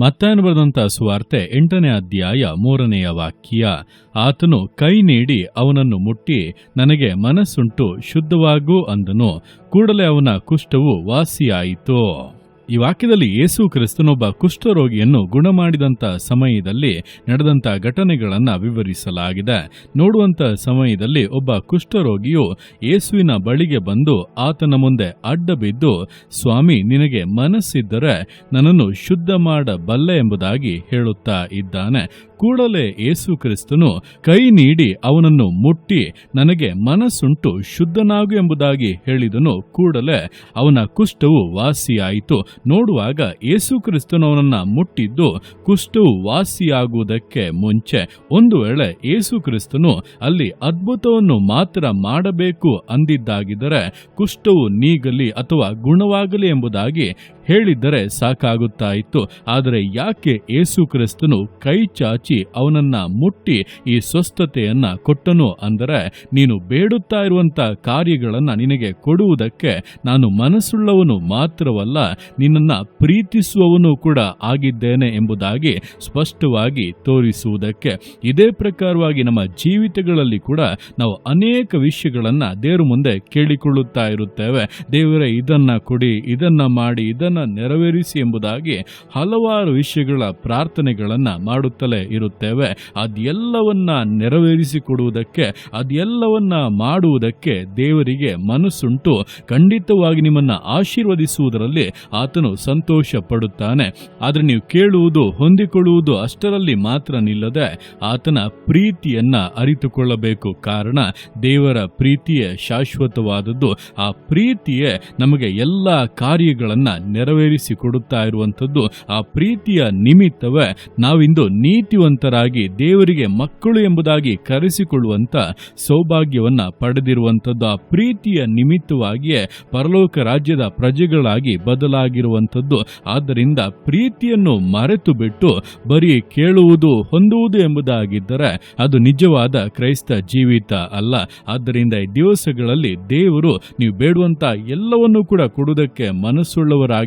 ಮತ್ತಾಯನು ಬರೆದಂತ ಸುವಾರ್ತೆ ಎಂಟನೇ ಅಧ್ಯಾಯ ಮೂರನೆಯ ವಾಕ್ಯ. ಆತನು ಕೈ ನೀಡಿ ಅವನನ್ನು ಮುಟ್ಟಿ ನನಗೆ ಮನಸ್ಸುಂಟು ಶುದ್ಧವಾಗು ಅಂದನು. ಕೂಡಲೇ ಅವನ ಕುಷ್ಠವು ವಾಸಿಯಾಯಿತು. ಈ ವಾಕ್ಯದಲ್ಲಿ ಯೇಸು ಕ್ರಿಸ್ತನೊಬ್ಬ ಕುಷ್ಠರೋಗಿಯನ್ನು ಗುಣಮಾಡಿದಂಥ ಸಮಯದಲ್ಲಿ ನಡೆದಂಥ ಘಟನೆಗಳನ್ನು ವಿವರಿಸಲಾಗಿದೆ. ನೋಡುವಂತ ಸಮಯದಲ್ಲಿ ಒಬ್ಬ ಕುಷ್ಠರೋಗಿಯು ಯೇಸುವಿನ ಬಳಿಗೆ ಬಂದು ಆತನ ಮುಂದೆ ಅಡ್ಡ ಬಿದ್ದು ಸ್ವಾಮಿ, ನಿನಗೆ ಮನಸ್ಸಿದ್ದರೆ ನನ್ನನ್ನು ಶುದ್ಧ ಮಾಡಬಲ್ಲೆ ಎಂಬುದಾಗಿ ಹೇಳುತ್ತಾ ಇದ್ದಾನೆ. ಕೂಡಲೇ ಯೇಸು ಕ್ರಿಸ್ತನು ಕೈ ನೀಡಿ ಅವನನ್ನು ಮುಟ್ಟಿ ನನಗೆ ಮನಸ್ಸುಂಟು ಶುದ್ಧನಾಗು ಎಂಬುದಾಗಿ ಹೇಳಿದನು. ಕೂಡಲೇ ಅವನ ಕುಷ್ಠವು ವಾಸಿಯಾಯಿತು. ನೋಡುವಾಗ ಯೇಸು ಕ್ರಿಸ್ತನು ಅವನನ್ನ ಮುಟ್ಟಿದ್ದು ಕುಷ್ಠವು ವಾಸಿಯಾಗುವುದಕ್ಕೆ ಮುಂಚೆ ಒಂದು ವೇಳೆ ಯೇಸು ಕ್ರಿಸ್ತನು ಅಲ್ಲಿ ಅದ್ಭುತವನ್ನು ಮಾತ್ರ ಮಾಡಬೇಕು ಅಂದಿದ್ದಾಗಿದ್ದರೆ ಕುಷ್ಠವು ನೀಗಲಿ ಅಥವಾ ಗುಣವಾಗಲಿ ಎಂಬುದಾಗಿ ಹೇಳಿದ್ದರೆ ಸಾಕಾಗುತ್ತಾ ಇತ್ತು ಆದರೆ ಯಾಕೆ ಏಸು ಕ್ರಿಸ್ತನು ಕೈ ಚಾಚಿ ಅವನನ್ನ ಮುಟ್ಟಿ ಈ ಸ್ವಸ್ಥತೆಯನ್ನ ಕೊಟ್ಟನು ಅಂದರೆ, ನೀನು ಬೇಡುತ್ತಾ ಇರುವಂತ ಕಾರ್ಯಗಳನ್ನ ನಿನಗೆ ಕೊಡುವುದಕ್ಕೆ ನಾನು ಮನಸ್ಸುಳ್ಳವನು ಮಾತ್ರವಲ್ಲ, ನಿನ್ನನ್ನ ಪ್ರೀತಿಸುವವನು ಕೂಡ ಆಗಿದ್ದೇನೆ ಎಂಬುದಾಗಿ ಸ್ಪಷ್ಟವಾಗಿ ತೋರಿಸುವುದಕ್ಕೆ. ಇದೇ ಪ್ರಕಾರವಾಗಿ ನಮ್ಮ ಜೀವಿತಗಳಲ್ಲಿ ಕೂಡ ನಾವು ಅನೇಕ ವಿಷಯಗಳನ್ನ ದೇವರ ಮುಂದೆ ಕೇಳಿಕೊಳ್ಳುತ್ತಾ ಇರುತ್ತೇವೆ. ದೇವರೇ, ಇದನ್ನ ಕೊಡಿ, ಇದನ್ನ ಮಾಡಿ, ಇದನ್ನ ನೆರವೇರಿಸಿ ಎಂಬುದಾಗಿ ಹಲವಾರು ವಿಷಯಗಳ ಪ್ರಾರ್ಥನೆಗಳನ್ನ ಮಾಡುತ್ತಲೇ ಇರುತ್ತೇವೆ. ಅದೆಲ್ಲವನ್ನ ನೆರವೇರಿಸಿಕೊಡುವುದಕ್ಕೆ ಅದೆಲ್ಲವನ್ನ ಮಾಡುವುದಕ್ಕೆ ದೇವರಿಗೆ ಮನಸ್ಸುಂಟು. ಖಂಡಿತವಾಗಿ ನಿಮ್ಮನ್ನ ಆಶೀರ್ವದಿಸುವುದರಲ್ಲಿ ಆತನು ಸಂತೋಷ ಪಡುತ್ತಾನೆ ಆದರೆ ನೀವು ಕೇಳುವುದು, ಹೊಂದಿಕೊಳ್ಳುವುದು ಅಷ್ಟರಲ್ಲಿ ಮಾತ್ರ ನಿಲ್ಲದೆ ಆತನ ಪ್ರೀತಿಯನ್ನ ಅರಿತುಕೊಳ್ಳಬೇಕು. ಕಾರಣ, ದೇವರ ಪ್ರೀತಿಯೇ ಶಾಶ್ವತವಾದದ್ದು. ಆ ಪ್ರೀತಿಯೇ ನಮಗೆ ಎಲ್ಲ ಕಾರ್ಯಗಳನ್ನ ನೆರವೇರಿಸಿ ಕೊಡುತ್ತಾ ಇರುವಂಥದ್ದು ಆ ಪ್ರೀತಿಯ ನಿಮಿತ್ತವೇ ನಾವಿಂದು ನೀತಿವಂತರಾಗಿ ದೇವರಿಗೆ ಮಕ್ಕಳು ಎಂಬುದಾಗಿ ಕರೆಸಿಕೊಳ್ಳುವಂಥ ಸೌಭಾಗ್ಯವನ್ನ ಪಡೆದಿರುವಂಥದ್ದು ಆ ಪ್ರೀತಿಯ ನಿಮಿತ್ತವಾಗಿಯೇ ಪರಲೋಕ ರಾಜ್ಯದ ಪ್ರಜೆಗಳಾಗಿ ಬದಲಾಗಿರುವಂಥದ್ದು. ಆದ್ದರಿಂದ ಪ್ರೀತಿಯನ್ನು ಮರೆತು ಬಿಟ್ಟು ಬರೀ ಕೇಳುವುದು, ಹೊಂದುವುದು ಎಂಬುದಾಗಿದ್ದರೆ ಅದು ನಿಜವಾದ ಕ್ರೈಸ್ತ ಜೀವಿತ ಅಲ್ಲ. ಆದ್ದರಿಂದ ಈ ದಿವಸಗಳಲ್ಲಿ ದೇವರು ನೀವು ಬೇಡುವಂತ ಎಲ್ಲವನ್ನೂ ಕೂಡ ಕೊಡುವುದಕ್ಕೆ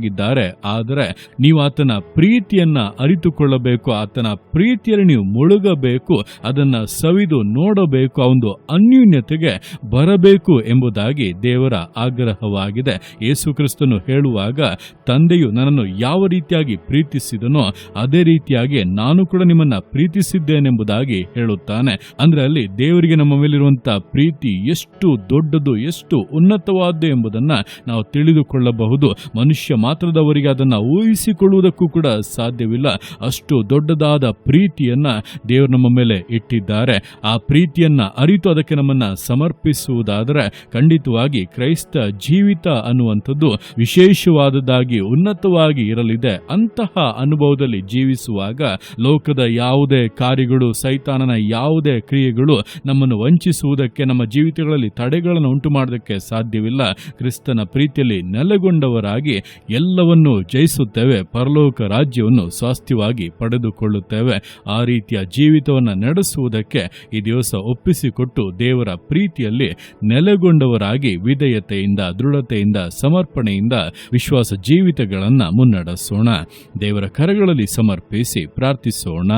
ಮನಸ್ಸುಳ್ಳವರಾಗಿದ್ದಾರೆ ಆದರೆ ನೀವು ಆತನ ಪ್ರೀತಿಯನ್ನ ಅರಿತುಕೊಳ್ಳಬೇಕು. ಆತನ ಪ್ರೀತಿಯಲ್ಲಿ ನೀವು ಮುಳುಗಬೇಕು. ಅದನ್ನ ಸವಿದು ನೋಡಬೇಕು. ಆ ಒಂದು ಅನ್ಯೂನ್ಯತೆಗೆ ಬರಬೇಕು ಎಂಬುದಾಗಿ ದೇವರ ಆಗ್ರಹವಾಗಿದೆ. ಯೇಸು ಕ್ರಿಸ್ತನು ಹೇಳುವಾಗ, ತಂದೆಯು ನನ್ನನ್ನು ಯಾವ ರೀತಿಯಾಗಿ ಪ್ರೀತಿಸಿದನೋ ಅದೇ ರೀತಿಯಾಗಿ ನಾನು ಕೂಡ ನಿಮ್ಮನ್ನ ಪ್ರೀತಿಸಿದ್ದೇನೆಂಬುದಾಗಿ ಹೇಳುತ್ತಾನೆ. ಅಂದ್ರೆ ಅಲ್ಲಿ ದೇವರಿಗೆ ನಮ್ಮ ಮೇಲಿರುವಂತಹ ಪ್ರೀತಿ ಎಷ್ಟು ದೊಡ್ಡದು, ಎಷ್ಟು ಉನ್ನತವಾದ್ದು ಎಂಬುದನ್ನ ನಾವು ತಿಳಿದುಕೊಳ್ಳಬಹುದು. ಮನುಷ್ಯ ಮಾತ್ರದವರಿಗೆ ಅದನ್ನ ಊಹಿಸಿಕೊಳ್ಳುವುದಕ್ಕೂ ಕೂಡ ಸಾಧ್ಯವಿಲ್ಲ. ಅಷ್ಟು ದೊಡ್ಡದಾದ ಪ್ರೀತಿಯನ್ನ ದೇವರು ನಮ್ಮ ಮೇಲೆ ಇಟ್ಟಿದ್ದಾರೆ. ಆ ಪ್ರೀತಿಯನ್ನ ಅರಿತು ಅದಕ್ಕೆ ನಮ್ಮನ್ನ ಸಮರ್ಪಿಸುವುದಾದರೆ ಖಂಡಿತವಾಗಿ ಕ್ರೈಸ್ತ ಜೀವಿತ ಅನ್ನುವಂಥದ್ದು ವಿಶೇಷವಾದದ್ದಾಗಿ, ಉನ್ನತವಾಗಿ ಇರಲಿದೆ. ಅಂತಹ ಅನುಭವದಲ್ಲಿ ಜೀವಿಸುವಾಗ ಲೋಕದ ಯಾವುದೇ ಕಾರ್ಯಗಳು, ಸೈತಾನನ ಯಾವುದೇ ಕ್ರಿಯೆಗಳು ನಮ್ಮನ್ನು ವಂಚಿಸುವುದಕ್ಕೆ, ನಮ್ಮ ಜೀವಿತಗಳಲ್ಲಿ ತಡೆಗಳನ್ನು ಉಂಟು ಮಾಡೋದಕ್ಕೆ ಸಾಧ್ಯವಿಲ್ಲ. ಕ್ರಿಸ್ತನ ಪ್ರೀತಿಯಲ್ಲಿ ನೆಲೆಗೊಂಡವರಾಗಿ ಎಲ್ಲವನ್ನೂ ಜಯಿಸುತ್ತೇವೆ. ಪರಲೋಕ ರಾಜ್ಯವನ್ನು ಸ್ವಾಸ್ಥ್ಯವಾಗಿ ಪಡೆದುಕೊಳ್ಳುತ್ತೇವೆ. ಆ ರೀತಿಯ ಜೀವಿತವನ್ನು ನಡೆಸುವುದಕ್ಕೆ ಈ ದಿವಸ ಒಪ್ಪಿಸಿಕೊಟ್ಟು ದೇವರ ಪ್ರೀತಿಯಲ್ಲಿ ನೆಲೆಗೊಂಡವರಾಗಿ ವಿಧೇಯತೆಯಿಂದ, ದೃಢತೆಯಿಂದ, ಸಮರ್ಪಣೆಯಿಂದ ವಿಶ್ವಾಸ ಜೀವಿತಗಳನ್ನು ಮುನ್ನಡೆಸೋಣ. ದೇವರ ಕರಗಳಲ್ಲಿ ಸಮರ್ಪಿಸಿ ಪ್ರಾರ್ಥಿಸೋಣ.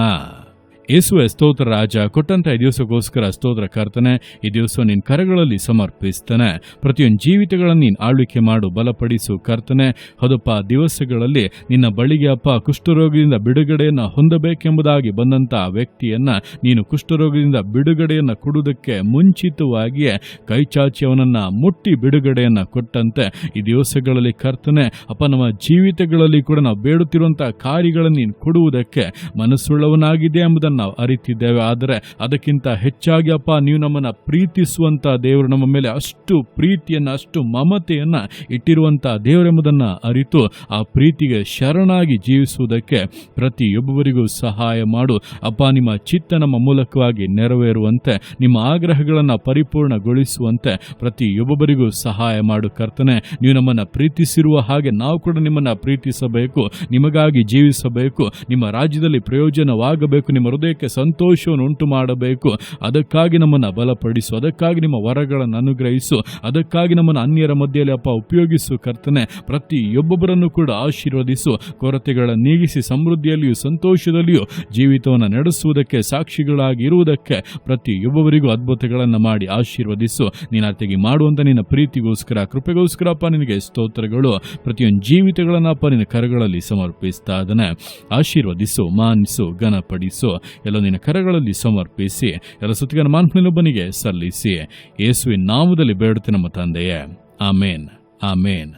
ಯೇಸುವೆ ಸ್ತೋತ್ರ ರಾಜ, ಕೊಟ್ಟಂತ ಈ ದಿವಸಕ್ಕೋಸ್ಕರ ಸ್ತೋತ್ರ ಕರ್ತನೆ, ಈ ದಿವಸ ನಿನ್ನ ಕರಗಳಲ್ಲಿ ಸಮರ್ಪಿಸ್ತಾನೆ. ಪ್ರತಿಯೊಂದು ಜೀವಿತಗಳನ್ನು ನೀನು ಆಳ್ವಿಕೆ ಮಾಡು, ಬಲಪಡಿಸು ಕರ್ತನೆ. ಹೌದಪ್ಪ ದಿವಸಗಳಲ್ಲಿ ನಿನ್ನ ಬಳಿಗೆ ಅಪ್ಪ ಕುಷ್ಠರೋಗದಿಂದ ಬಿಡುಗಡೆಯನ್ನು ಹೊಂದಬೇಕೆಂಬುದಾಗಿ ಬಂದಂಥ ವ್ಯಕ್ತಿಯನ್ನು ನೀನು ಕುಷ್ಠರೋಗದಿಂದ ಬಿಡುಗಡೆಯನ್ನು ಕೊಡುವುದಕ್ಕೆ ಮುಂಚಿತವಾಗಿಯೇ ಕೈಚಾಚಿ ಅವನನ್ನ ಮುಟ್ಟಿ ಬಿಡುಗಡೆಯನ್ನು ಕೊಟ್ಟಂತೆ ಈ ದಿವಸಗಳಲ್ಲಿ ಕರ್ತನೆ, ಅಪ್ಪ ನಮ್ಮ ಜೀವಿತಗಳಲ್ಲಿ ಕೂಡ ನಾವು ಬೇಡುತ್ತಿರುವಂತಹ ಕಾರ್ಯಗಳನ್ನು ನೀನು ಕೊಡುವುದಕ್ಕೆ ಮನಸ್ಸುಳ್ಳವನಾಗಿದೆ ಎಂಬುದನ್ನು ನಾವು ಅರಿತಿದ್ದೇವೆ. ಆದರೆ ಅದಕ್ಕಿಂತ ಹೆಚ್ಚಾಗಿ ಅಪ್ಪ, ನೀವು ನಮ್ಮನ್ನ ಪ್ರೀತಿಸುವಂತ ದೇವರು ನಮ್ಮ ಮೇಲೆ ಅಷ್ಟು ಪ್ರೀತಿಯನ್ನ, ಅಷ್ಟು ಮಮತೆಯನ್ನ ಇಟ್ಟಿರುವಂತ ದೇವರೆಂಬುದನ್ನ ಅರಿತು ಆ ಪ್ರೀತಿಗೆ ಶರಣಾಗಿ ಜೀವಿಸುವುದಕ್ಕೆ ಪ್ರತಿಯೊಬ್ಬರಿಗೂ ಸಹಾಯ ಮಾಡು. ಅಪ್ಪ, ನಿಮ್ಮ ಚಿತ್ತ ನಮ್ಮ ಮೂಲಕವಾಗಿ ನೆರವೇರುವಂತೆ, ನಿಮ್ಮ ಆಗ್ರಹಗಳನ್ನು ಪರಿಪೂರ್ಣಗೊಳಿಸುವಂತೆ ಪ್ರತಿಯೊಬ್ಬರಿಗೂ ಸಹಾಯ ಮಾಡು ಕರ್ತನೆ. ನೀವು ನಮ್ಮನ್ನ ಪ್ರೀತಿಸಿರುವ ಹಾಗೆ ನಾವು ಕೂಡ ನಿಮ್ಮನ್ನ ಪ್ರೀತಿಸಬೇಕು, ನಿಮಗಾಗಿ ಜೀವಿಸಬೇಕು, ನಿಮ್ಮ ರಾಜ್ಯದಲ್ಲಿ ಪ್ರಯೋಜನವಾಗಬೇಕು, ನಿಮ್ಮ ಹೃದಯಕ್ಕೆ ಸಂತೋಷವನ್ನು ಉಂಟು ಮಾಡಬೇಕು. ಅದಕ್ಕಾಗಿ ನಮ್ಮನ್ನು ಬಲಪಡಿಸು. ಅದಕ್ಕಾಗಿ ನಿಮ್ಮ ವರಗಳನ್ನು ಅನುಗ್ರಹಿಸು. ಅದಕ್ಕಾಗಿ ನಮ್ಮನ್ನು ಅನ್ಯರ ಮಧ್ಯೆಯಲ್ಲಿ ಅಪ್ಪ ಉಪಯೋಗಿಸು ಕರ್ತನೆ. ಪ್ರತಿಯೊಬ್ಬೊಬ್ಬರನ್ನು ಕೂಡ ಆಶೀರ್ವದಿಸು. ಕೊರತೆಗಳ ನೀಗಿಸಿ ಸಮೃದ್ಧಿಯಲ್ಲಿಯೂ ಸಂತೋಷದಲ್ಲಿಯೂ ಜೀವಿತವನ್ನು ನಡೆಸುವುದಕ್ಕೆ, ಸಾಕ್ಷಿಗಳಾಗಿ ಇರುವುದಕ್ಕೆ ಅದ್ಭುತಗಳನ್ನು ಮಾಡಿ ಆಶೀರ್ವದಿಸು. ನೀನು ಅತಿಗೆ ಮಾಡುವಂಥ ನಿನ್ನ ಪ್ರೀತಿಗೋಸ್ಕರ, ಕೃಪೆಗೋಸ್ಕರ ಅಪ್ಪ ನಿನಗೆ ಸ್ತೋತ್ರಗಳು. ಪ್ರತಿಯೊಂದು ಜೀವಿತಗಳನ್ನು ಅಪ್ಪ ನಿನ್ನ ಕರಗಳಲ್ಲಿ ಸಮರ್ಪಿಸ್ತಾ ಅದನ್ನು ಆಶೀರ್ವದಿಸು ಮಾನಿಸು ಘನಪಡಿಸು. ಎಲ್ಲ ನಿನ್ನ ಕರಗಳಲ್ಲಿ ಸಮರ್ಪಿಸಿ, ಎಲ್ಲ ಸುತ್ತಿಗನ ಮಾನ್ಪನೊಬ್ಬನಿಗೆ ಸಲ್ಲಿಸಿ. ಯೇಸುವಿನ ನಾಮದಲ್ಲಿ ಬೇಡುತ್ತೆ ನಮ್ಮ ತಂದೆಯೇ. ಆಮೇನ್. ಆಮೇನ್.